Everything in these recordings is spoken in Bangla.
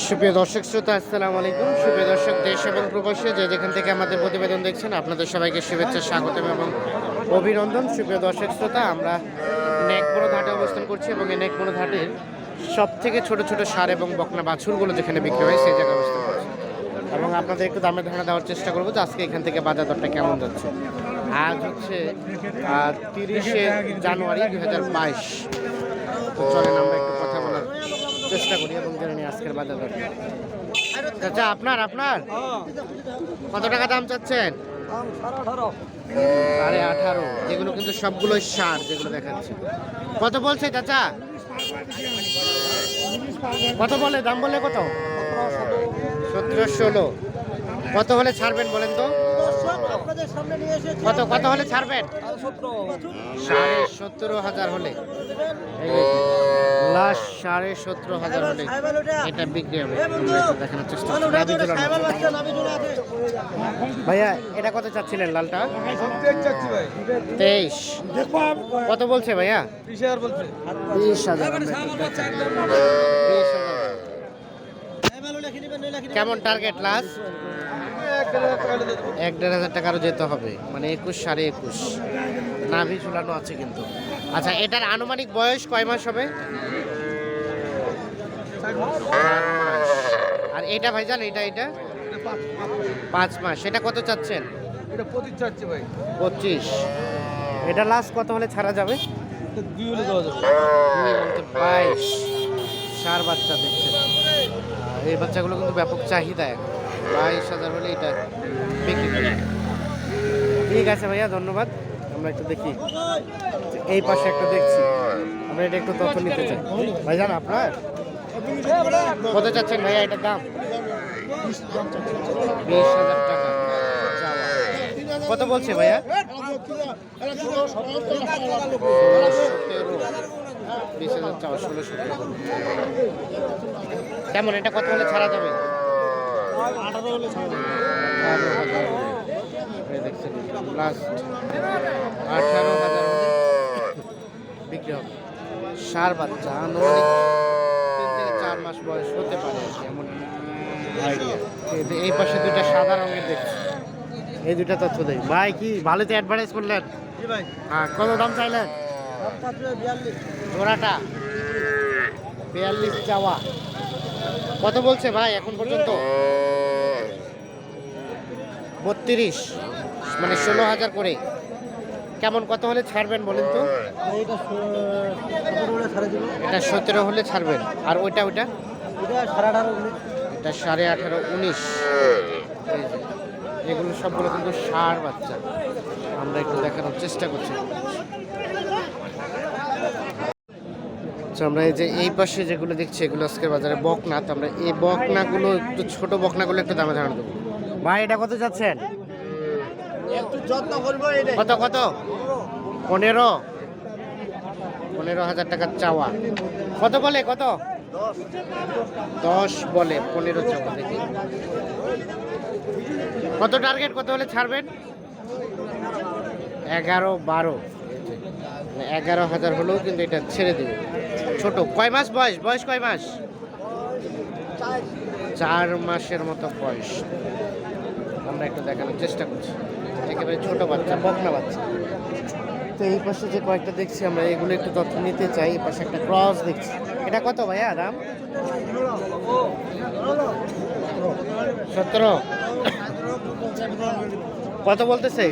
সুপ্রিয় দর্শক শ্রোতা, আসসালামু আলাইকুম। সুপ্রিয় দর্শক, দেশ এবং প্রবাসী যে যেখান থেকে আমাদের প্রতিবেদন দেখছেন, আপনাদের সবাইকে শুভেচ্ছা, স্বাগতম এবং অভিনন্দন। সুপ্রিয় দর্শক শ্রোতা, আমরা নেকবড় ঘাটে অবস্থান করছি এবং এই নেকবড় ঘাটের সব থেকে ছোট ছোট সার এবং বকনা বাছুরগুলো যেখানে বিক্রি হয়, সেই জায়গায় অবস্থান করছি। এবং আপনাদের একটু দামের ধারণা দেওয়ার চেষ্টা করব যে আজকে এখান থেকে বাজার দরটা কেমন যাচ্ছে। আজ হচ্ছে তিরিশে জানুয়ারি দু হাজার বাইশ। চলেন আমরা চেষ্টা করি এবং জেনে নিই আজকের বাজার দর। আচ্ছা আপনার আপনার? কত টাকা দাম চাচ্ছেন? সাড়ে আঠারো। এগুলো কিন্তু সবগুলো সার, যেগুলো দেখাচ্ছে। কত বলছে চাচা? কত বলে? দাম বলে কত? সতেরো ষোলো। কত হলে ছাড়বেন বলেন তো? কত কত হলে ছাড়বেন? সাড়ে সতেরো হাজার হলে। লাস্ট সাড়ে সতেরো হাজার হলে এটা বিক্রি হবে। দেখানোর চেষ্টা। ভাইয়া এটা কত চাচ্ছিলেন লালটা? তেইশ। কত বলছে ভাইয়া। বিশ হাজার। কেমন টার্গেট লাস্ট এক দেড় হাজার টাকারও যেতে হবে। মানে একুশ সাড়ে একুশ। নাভি ঝুলানো আছে কিন্তু। আচ্ছা এটার আনুমানিক বয়স কয় মাস হবে? আর এটা ভাইজান এটা এটা? পাঁচ মাস। এটা কত চাচ্ছেন? এটা পঁচিশ চাচ্ছে ভাই। পঁচিশ। এটা লাস্ট কত হলে ছাড়া যাবে? দুই হলে দেওয়া যাবে। বাইশ। সার বাচ্চা দেখছেন আহ, এই বাচ্চাগুলো কিন্তু ব্যাপক চাহিদা এখন। বাইশ হাজার হলে এটা বিক্রি করি। ঠিক আছে ভাইয়া, ধন্যবাদ। আমরা একটু দেখি। এই পাশে একটা দেখছি। আমরা এটা একটু তথ্য নিতে চাই। ভাই ভাইজান আপনার? কত চাচ্ছেন ভাইয়া এটার দাম? বিশ হাজার টাকা। কত বলছে ভাইয়া? হাজার কেমন? এটা কত হলে ছাড়া যাবে? সার বাচ্চা চার মাস বয়স হতে পারে এমন আইডিয়া এই পাশে দুইটা সাদা রঙের দেখছি এই দুইটা তথ্য দেই ভাই কি ভালো তো অ্যাডভার্টাইজ করলেন হ্যাঁ কত দাম চাইলেন জোড়াটা বিয়াল্লিশ চাওয়া। কত বলছে ভাই এখন পর্যন্ত? বত্রিশ মানে ষোলো হাজার করে কেমন কত হলে ছাড়বেন বলেন তো? এটা সতেরো হলে ছাড়বেন। আর ওইটা ওইটা? এটা সাড়ে আঠারো উনিশ। এগুলো সবগুলো কিন্তু ষাঁড় বাচ্চা। আমরা একটু দেখানোর চেষ্টা করছি। আচ্ছা আমরা এই যে এই পাশে যেগুলো দেখছি এগুলো আজকের বাজারে বকনা। তো আমরা এই বকনাগুলো একটু ছোট বকনাগুলো একটু দামে ধারণ দেবো। ভাই এটা কত যাচ্ছেন? একটু যত্ন করব এটা। কত কত? পনেরো। পনেরো হাজার টাকার চাওয়া। কত বলে কত? দশ বলে পনেরো চাওয়া দেখি। কত টার্গেট কত হলে ছাড়বেন? এগারো বারো। মানে এগারো হাজার হলেও কিন্তু এটা ছেড়ে দেবে। ছোট। কয় মাস বয়স? বয়স কয় মাস? চার মাসের মতো বয়স। আমরা একটু দেখানোর চেষ্টা করছি। একেবারে ছোট বাচ্চা, বকনা বাচ্চা। তো এই পাশে যে কয়েকটা দেখছি আমরা, এগুলো একটু তথ্য নিতে চাই। এই পাশে একটা ক্রস দেখছি। এটা কত ভাইয়া, দাম? সতেরো। কত বলতেছে?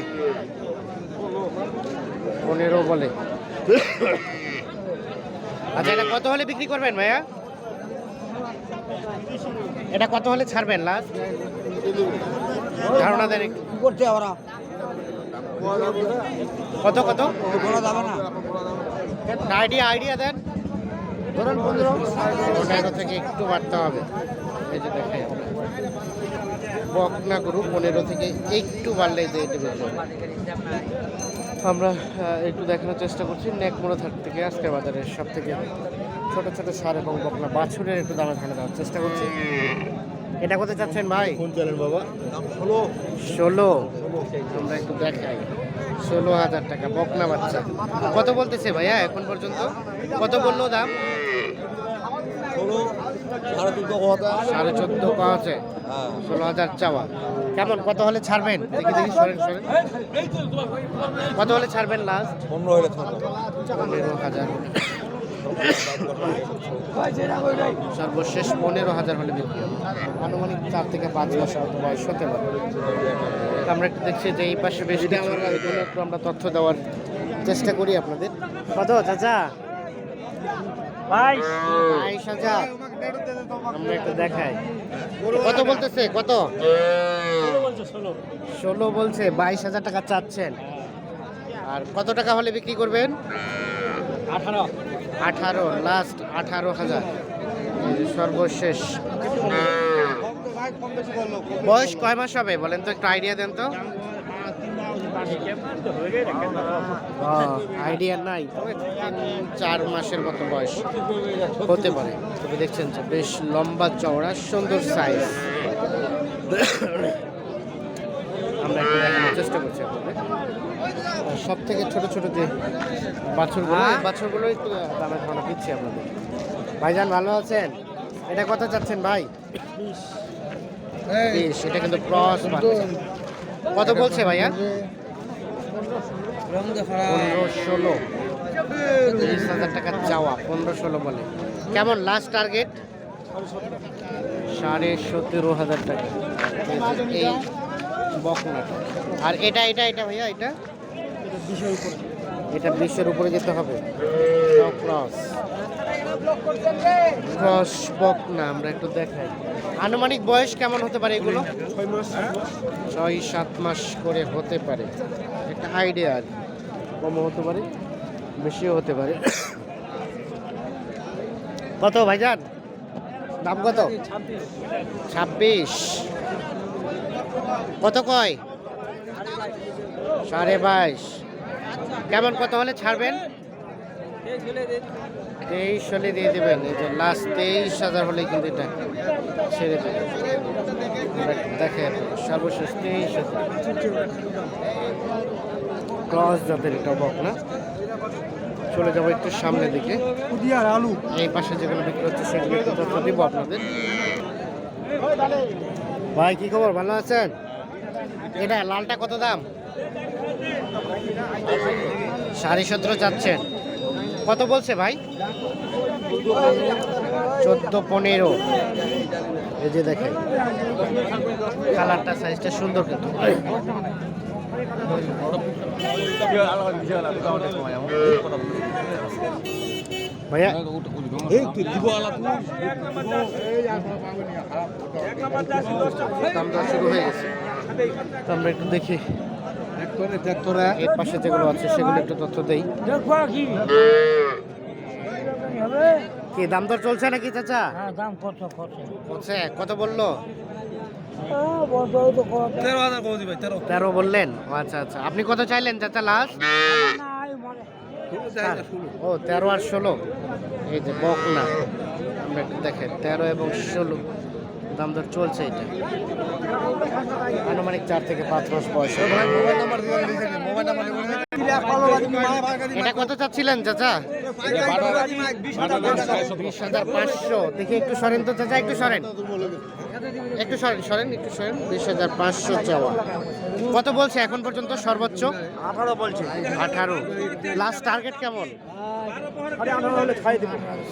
পনেরো বলে। আচ্ছা এটা কত হলে বিক্রি করবেন ভাইয়া? এটা কত হলে ছাড়বেন লাস্ট ধারণা দেন করতে আমরা কত কত? বলা যাবে না। আইডিয়া আইডিয়া দেন। ধরুন পনেরো। পনেরো থেকে একটু বাড়তে হবে। এই যে দেখাই বকনা গরু পনেরো থেকে একটু বাড়লে যে এটা। আমরা একটু দেখানোর চেষ্টা করছি নেকমোড়া থাক থেকে আজকে বাজারের সব থেকে ছোট ছোট সার এবং বকনা বাছুরের একটু দামে ধারণা দেওয়ার চেষ্টা করছি। এটা কোথায় চাচ্ছেন ভাই? কোন চলেন বাবা? ষোলো। ষোলো। আমরা একটু দেখাই। ষোলো হাজার টাকা বকনা বাচ্চা। কত বলতেছে ভাইয়া এখন পর্যন্ত? কত বলল দাম? সাড়ে চোদ্দ আছে? হ্যাঁ। ষোলো হাজার চাওয়া। কেমন? কত হলে ছাড়বেন? দেখি দেখি সরেন সরেন। কত হলে ছাড়বেন লাস্ট পনেরো হলে পনেরো হাজার। সর্বশেষ পনেরো হাজার হলে বিক্রি হবে। আনুমানিক চার থেকে পাঁচ হয়তো বয়স হতে পারে। আমরা একটু দেখছি যে এই পাশে বেশ আমরা তথ্য দেওয়ার চেষ্টা করি আপনাদের। কত চাচা? বাইশ। হাজার। আমরা একটু দেখাই। কত বলতেছে? কত? ষোলো বলছে বাইশ হাজার টাকা চাচ্ছেন। আর কত টাকা হলে বিক্রি করবেন? আঠারো। আঠারো লাস্ট আঠারো হাজার। সর্বশেষ। বয়স কয় মাস হবে? বলেন তো একটু আইডিয়া দেন তো। আইডিয়া নাই তবে তিন চার মাসের মতো বয়স হতে পারে। তবে দেখছেন যে বেশ লম্বা চওড়া সুন্দর সাইজ আমরা দেখানোর চেষ্টা করছি আপনাদের। সব থেকে ছোট ছোট যে বাছুরগুলো এই বাছুরগুলো একটু দামে ধারণা দিচ্ছি আপনাদের। ভাইজান ভালো আছেন? এটা কত চাচ্ছেন ভাই? এটা কিন্তু ক্রস কত বলছে ভাইয়া? পনেরো ষোলো। তিরিশ হাজার টাকা চাওয়া পনেরো ষোলো বলে। কেমন লাস্ট টার্গেট সাড়ে সতেরো হাজার টাকা। এই বকনাটা আর এটা এটা এটা ভাইয়া এটা? এটা বিশের উপরে। যেতে হবে। ক্রস ক্রস বকনা আমরা একটু দেখাই। আনুমানিক বয়স কেমন হতে পারে এগুলো? ছয় সাত মাস করে হতে পারে। একটা আইডিয়া আর কমও হতে পারে, বেশিও হতে পারে। কত ভাইজান? দাম কত? ছাব্বিশ। কত কয়? সাড়ে বাইশ। কেমন কত হলে ছাড়বেন? তেইশ হলে দিয়ে দেবেন এই যে লাস্ট তেইশ হাজার হলে কিন্তু এটা ছেড়ে দেবেন আমরা একটু দেখে সর্বশেষ তেইশ হাজার। ক্রস জাতের এটা বক না? চলে যাব একটু সামনের দিকে। আলু। এই পাশে যেগুলো বিক্রি হচ্ছে সেগুলো একটু তথ্য দিব আপনাদের। ভাই কি খবর? ভালো আছেন? এটা লালটা কত দাম? সাড়ে সতেরো যাচ্ছেন। কত বলছে ভাই? চোদ্দ পনেরো। এই যে দেখেন কালারটা সাইজটা সুন্দর কিন্তু। ভাইয়া শুরু হয়ে গেছে আমরা একটু দেখি। এর পাশে যেগুলো আছে সেগুলো একটু তথ্য দেই। কি দাম দর চলছে নাকি চাচা? দাম কত কত? বলছে কত বলল? তেরো বললেন? আচ্ছা আচ্ছা। আপনি কত চাইলেন চাচা লাস্ট ও তেরো আর ষোলো। এই যে বকনা। আমরা একটু দেখেন তেরো এবং ষোলো। দাম দর চলছে এটা। আনুমানিক চার থেকে পাঁচ মাস বয়স। এটা কত চাচ্ছিলেন চাচা? বিশ হাজার পাঁচশো। দেখি একটু সরেন তো চাচা একটু সরেন। একটু সরেন সরেন একটু সরেন। বিশ হাজার পাঁচশো চাওয়া। কত বলছে এখন পর্যন্ত সর্বোচ্চ? আঠারো বলছে। আঠারো। লাস্ট টার্গেট কেমন?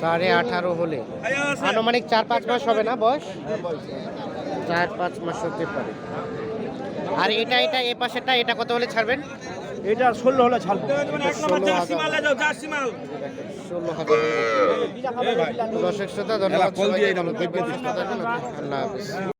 সাড়ে আঠারো হলে। আনুমানিক চার পাঁচ মাস হবে না বয়স? চার পাঁচ মাস হতে পারে। আর এটা এটা এ পাশেরটা এটা কত হলে ছাড়বেন? এটা ষোলো হলে ছাড়বো। এটা ষোলো হাজার। ষোলো হাজার দর্শক শ্রোতা ধন্যবাদ। আল্লাহ হাফিজ।